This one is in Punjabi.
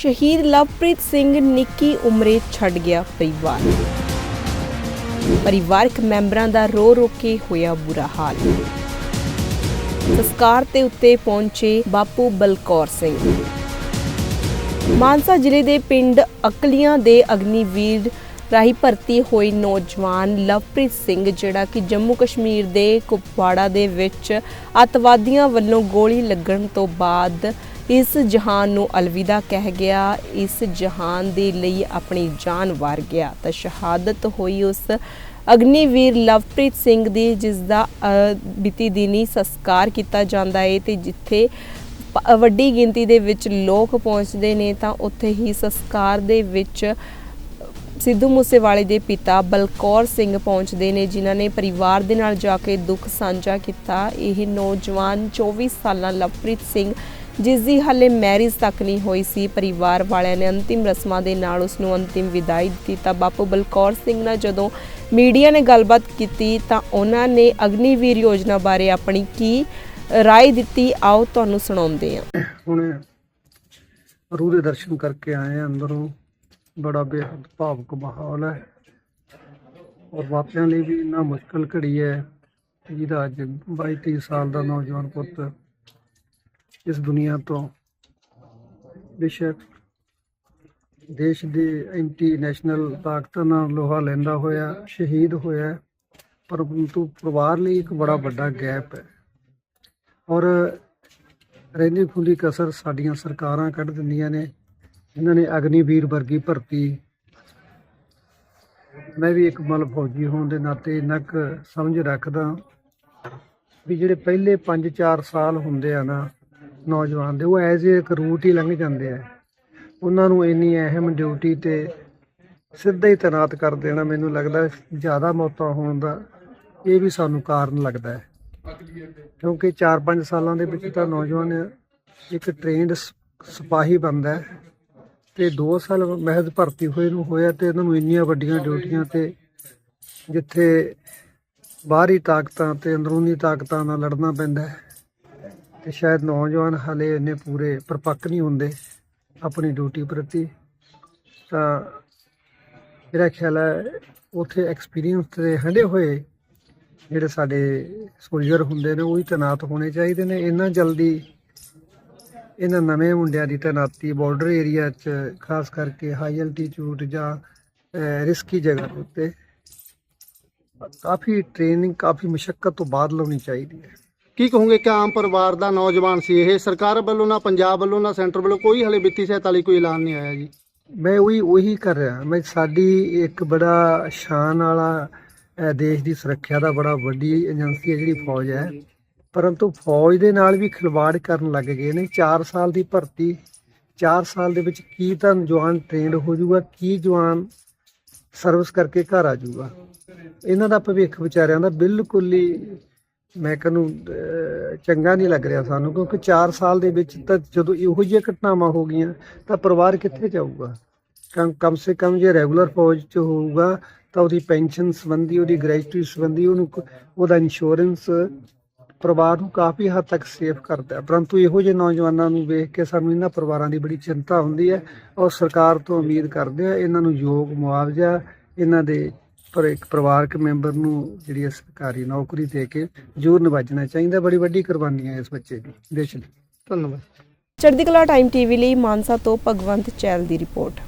ਸ਼ਹੀਦ ਲਵਪ੍ਰੀਤ ਸਿੰਘ ਨਿੱਕੀ ਉਮਰੇ ਛੱਡ ਗਿਆ ਪਰਿਵਾਰ। ਪਰਿਵਾਰਕ ਮੈਂਬਰਾਂ ਦਾ ਰੋ ਰੋ ਕੇ ਹੋਇਆ ਬੁਰਾ ਹਾਲ। ਸੰਸਕਾਰ ਤੇ ਉੱਤੇ ਪਹੁੰਚੇ ਬਾਪੂ ਬਲਕੌਰ ਸਿੰਘ। ਮਾਨਸਾ ਜ਼ਿਲ੍ਹੇ ਦੇ ਪਿੰਡ ਅਕਲੀਆਂ ਦੇ ਅਗਨੀਵੀਰ ਰਾਹੀਂ ਭਰਤੀ ਹੋਏ ਨੌਜਵਾਨ ਲਵਪ੍ਰੀਤ ਸਿੰਘ, ਜਿਹੜਾ ਕਿ ਜੰਮੂ ਕਸ਼ਮੀਰ ਦੇ ਕੁਪਵਾੜਾ ਦੇ ਵਿੱਚ ਅੱਤਵਾਦੀਆਂ ਵੱਲੋਂ ਗੋਲੀ ਲੱਗਣ ਤੋਂ ਬਾਅਦ ਇਸ ਜਹਾਨ ਨੂੰ ਅਲਵਿਦਾ ਕਹਿ ਗਿਆ। ਇਸ ਜਹਾਨ ਦੇ ਲਈ ਆਪਣੀ ਜਾਨ ਵਾਰ ਗਿਆ। ਤਾਂ ਸ਼ਹਾਦਤ ਹੋਈ ਉਸ ਅਗਨੀਵੀਰ ਲਵਪ੍ਰੀਤ ਸਿੰਘ ਦੀ ਜਿਸ ਦਾ ਅ, ਦਿਨੀ ਸੰਸਕਾਰ ਕੀਤਾ ਜਾਂਦਾ ਹੈ ਤੇ ਜਿੱਥੇ ਵੱਡੀ ਗਿਣਤੀ ਦੇ ਵਿੱਚ ਲੋਕ ਪਹੁੰਚਦੇ ਨੇ ਤਾਂ ਉੱਥੇ ਹੀ ਸੰਸਕਾਰ ਦੇ ਵਿੱਚ ਸਿੱਧੂ ਮੂਸੇਵਾਲੇ ਦੇ ਪਿਤਾ ਬਲਕੌਰ ਸਿੰਘ ਪਹੁੰਚਦੇ ਨੇ ਜਿਨ੍ਹਾਂ ਨੇ ਪਰਿਵਾਰ ਦੇ ਨਾਲ ਜਾ ਕੇ ਦੁੱਖ ਸਾਂਝਾ ਕੀਤਾ। ਇਹ ਨੌਜਵਾਨ 24 ਸਾਲਾਂ ਲਵਪ੍ਰੀਤ ਸਿੰਘ ਜਿਸ ਦੀ ਹਾਲੇ ਮੈਰਿਜ ਤੱਕ ਨਹੀਂ ਹੋਈ ਸੀ। ਪਰਿਵਾਰ ਵਾਲਿਆਂ ਨੇ ਅੰਤਿਮ ਰਸਮਾਂ ਦੇ ਨਾਲ ਉਸ ਨੂੰ ਅੰਤਿਮ ਵਿਦਾਈ ਦਿੱਤੀ। ਤਾਂ ਬਾਪੂ ਬਲਕੌਰ ਸਿੰਘ ਨਾਲ ਜਦੋਂ ਮੀਡੀਆ ਨੇ ਗੱਲਬਾਤ ਕੀਤੀ ਤਾਂ ਉਹਨਾਂ ਨੇ ਅਗਨੀਵੀਰ ਯੋਜਨਾ ਬਾਰੇ ਆਪਣੀ ਕੀ ਰਾਏ ਦਿੱਤੀ, ਆਓ ਤੁਹਾਨੂੰ ਸੁਣਾਉਂਦੇ ਹਾਂ। ਹੁਣ ਰੂਹ ਦੇ ਦਰਸ਼ਨ ਕਰਕੇ ਆਏ ਆ ਅੰਦਰੋਂ ਬੜਾ ਬੇਹੱਦ ਭਾਵਕ ਮਾਹੌਲ ਹੈ। ਔਰ ਮਾਪਿਆਂ ਲਈ ਵੀ ਇੰਨਾ ਮੁਸ਼ਕਲ ਘੜੀ ਹੈ। ਜਿਹਦਾ ਅੱਜ 22 23 ਸਾਲ ਦਾ ਨੌਜਵਾਨ ਪੁੱਤ ਇਸ ਦੁਨੀਆ ਤੋਂ। ਬੇਸ਼ੱਕ ਦੇਸ਼ ਦੇ ਐਂਟੀ ਨੈਸ਼ਨਲ ਤਾਕਤਾਂ ਨਾਲ ਲੋਹਾ ਲੈਂਦਾ ਹੋਇਆ, ਸ਼ਹੀਦ ਹੋਇਆ, ਪਰੰਤੂ ਪਰਿਵਾਰ ਲਈ ਇੱਕ ਬੜਾ ਵੱਡਾ ਗੈਪ ਹੈ। ਔਰ ਰਹਿੰਦੀ ਖੁੱਲੀ ਕਸਰ ਸਾਡੀਆਂ ਸਰਕਾਰਾਂ ਕੱਢ ਦਿੰਦੀਆਂ ਨੇ ਇਹਨਾਂ ਨੇ ਅਗਨੀਵੀਰ ਵਰਗੀ ਭਰਤੀ ਮੈਂ ਵੀ ਇੱਕ ਮਲ ਫੌਜੀ ਹੋਣ ਦੇ ਨਾਤੇ ਇੰਨਾ ਕੁ ਸਮਝ ਰੱਖਦਾ ਵੀ ਜਿਹੜੇ ਪਹਿਲੇ 5-4 ਸਾਲ ਹੁੰਦੇ ਆ ਨਾ ਨੌਜਵਾਨ ਦੇ, ਉਹ ਐਜ਼ ਇੱਕ ਰੂਟ ਹੀ ਲੰਘ ਜਾਂਦੇ ਆ। ਉਹਨਾਂ ਨੂੰ ਇੰਨੀ ਅਹਿਮ ਡਿਊਟੀ ਤੇ ਸਿੱਧਾ ਹੀ ਤੈਨਾਤ ਕਰ ਦੇਣਾ ਮੈਨੂੰ ਲੱਗਦਾ ਜ਼ਿਆਦਾ ਮੌਤਾਂ ਹੋਣ ਦਾ ਇਹ ਵੀ ਸਾਨੂੰ ਕਾਰਨ ਲੱਗਦਾ ਹੈ। ਕਿਉਂਕਿ 4-5 ਸਾਲਾਂ ਦੇ ਵਿੱਚ ਤਾਂ ਨੌਜਵਾਨ ਇੱਕ ਟ੍ਰੇਨਡ ਸਿਪਾਹੀ ਬਣਦਾ ਹੈ ਤੇ 2 ਸਾਲ ਮਹਿਜ਼ ਭਰਤੀ ਹੋਏ ਨੂੰ ਹੋਇਆ ਤੇ ਇਹਨਾਂ ਨੂੰ ਇੰਨੀਆਂ ਵੱਡੀਆਂ ਡਿਊਟੀਆਂ ਤੇ ਜਿੱਥੇ ਬਾਹਰੀ ਤਾਕਤਾਂ ਤੇ ਅੰਦਰੂਨੀ ਤਾਕਤਾਂ ਨਾਲ ਲੜਨਾ ਪੈਂਦਾ ਹੈ। ਤੇ ਸ਼ਾਇਦ ਨੌਜਵਾਨ ਹਲੇ ਇੰਨੇ ਪੂਰੇ ਪਰਪੱਕ ਨਹੀਂ ਹੁੰਦੇ ਆਪਣੀ ਡਿਊਟੀ ਪ੍ਰਤੀ। ਤਾਂ ਮੇਰਾ ਖਿਆਲ ਹੈ ਉਥੇ ਐਕਸਪੀਰੀਅੰਸ ਤੇ ਹੰਡੇ ਹੋਏ ਜਿਹੜੇ ਸਾਡੇ ਸੋਲਜਰ ਹੁੰਦੇ ਨੇ, ਉਹ ਹੀ ਤੈਨਾਤ ਹੋਣੇ ਚਾਹੀਦੇ ਨੇ। ਇੰਨਾ ਜਲਦੀ ਇਹਨਾਂ ਨਵੇਂ ਮੁੰਡਿਆਂ ਦੀ ਤੈਨਾਤੀ ਬਾਰਡਰ ਏਰੀਆ 'ਚ, ਖਾਸ ਕਰਕੇ ਹਾਈ ਐਲਟੀਟਿਊਡ ਜਾਂ ਰਿਸਕੀ ਜਗ੍ਹਾ ਉੱਤੇ, ਕਾਫੀ ਟ੍ਰੇਨਿੰਗ ਕਾਫੀ ਮੁਸ਼ਕਲ ਤੋਂ ਬਾਅਦ ਲਾਉਣੀ ਚਾਹੀਦੀ ਹੈ। ਕੀ ਕਹੋਗੇ ਕਿ ਆਮ ਪਰਿਵਾਰ ਦਾ ਨੌਜਵਾਨ ਸੀ ਇਹ? ਸਰਕਾਰ ਵੱਲੋਂ ਨਾ ਪੰਜਾਬ ਵੱਲੋਂ ਨਾ ਸੈਂਟਰ ਵੱਲੋਂ ਕੋਈ ਹਲੇ ਵਿੱਤੀ ਸਹਾਇਤਾ ਲਈ ਕੋਈ ਐਲਾਨ ਨਹੀਂ ਆਇਆ ਜੀ? ਮੈਂ ਉਹੀ ਉਹੀ ਕਰ ਰਿਹਾ। ਮੈਂ ਸਾਡੀ ਇੱਕ ਬੜਾ ਸ਼ਾਨ ਵਾਲਾ ਦੇਸ਼ ਦੀ ਸੁਰੱਖਿਆ ਦਾ ਬੜਾ ਵੱਡੀ ਏਜੰਸੀ ਹੈ ਜਿਹੜੀ ਫੌਜ ਹੈ। ਪਰੰਤੂ ਫੌਜ ਦੇ ਨਾਲ ਵੀ ਖਿਲਵਾੜ ਕਰਨ ਲੱਗ ਗਏ ਨੇ। 4 ਸਾਲ ਦੀ ਭਰਤੀ 4 ਸਾਲ ਦੇ ਵਿੱਚ ਕੀ ਤਾਂ ਜਵਾਨ ਟ੍ਰੇਨਡ ਹੋ ਜਾਊਗਾ, ਕੀ ਜਵਾਨ ਸਰਵਿਸ ਕਰਕੇ ਘਰ ਆ ਜਾਊਗਾ। ਇਹਨਾਂ ਦਾ ਭਵਿੱਖ ਵਿਚਾਰਿਆਂ ਦਾ ਬਿਲਕੁਲ ਹੀ ਮੈਂ ਕਹਿੰਨੂੰ ਚੰਗਾ ਨਹੀਂ ਲੱਗ ਰਿਹਾ ਸਾਨੂੰ, ਕਿਉਂਕਿ 4 ਸਾਲ ਦੇ ਵਿੱਚ ਤਾਂ ਜਦੋਂ ਇਹੋ ਜਿਹੀਆਂ ਘਟਨਾਵਾਂ ਹੋ ਗਈਆਂ, ਤਾਂ ਪਰਿਵਾਰ ਕਿੱਥੇ ਜਾਊਗਾ? ਕਮ ਕਮ ਸੇ ਕਮ ਜੇ ਰੈਗੂਲਰ ਫੌਜ 'ਚ ਹੋਊਗਾ, ਤਾਂ ਉਹਦੀ ਪੈਨਸ਼ਨ ਸੰਬੰਧੀ, ਉਹਦੀ ਗ੍ਰੈਜੂਏਟੀ ਸੰਬੰਧੀ ਉਹਨੂੰ ਉਹਦਾ ਇੰਸ਼ੋਰੈਂਸ ਪਰਿਵਾਰ ਨੂੰ ਕਾਫੀ ਹੱਦ ਤੱਕ ਸੇਫ ਕਰਦਾ ਹੈ। ਪਰੰਤੂ ਇਹੋ ਜਿਹੇ ਨੌਜਵਾਨਾਂ ਨੂੰ ਵੇਖ ਕੇ ਸਾਨੂੰ ਇਹਨਾਂ ਪਰਿਵਾਰਾਂ ਦੀ ਬੜੀ ਚਿੰਤਾ ਹੁੰਦੀ ਹੈ ਔਰ ਸਰਕਾਰ ਤੋਂ ਉਮੀਦ ਕਰਦੇ ਆ ਇਹਨਾਂ ਨੂੰ ਯੋਗ ਮੁਆਵਜ਼ਾ, ਇਹਨਾਂ ਦੇ ਪਰ ਇੱਕ ਪਰਿਵਾਰਕ ਮੈਂਬਰ ਨੂੰ ਜਿਹੜੀ ਹੈ ਸਰਕਾਰੀ ਨੌਕਰੀ ਦੇ ਕੇ ਜ਼ਰੂਰ ਨਿਵਾਜਣਾ ਚਾਹੀਦਾ, ਬੜੀ ਵੱਡੀ ਕੁਰਬਾਨੀ ਹੈ ਇਸ ਬੱਚੇ ਦੀ ਦੇਸ਼ ਲਈ ਧੰਨਵਾਦ। ਚੜ੍ਹਦੀ ਕਲਾ ਟਾਈਮ ਟੀਵੀ ਲਈ ਮਾਨਸਾ ਤੋਂ ਭਗਵੰਤ ਚੈਲ ਦੀ ਰਿਪੋਰਟ।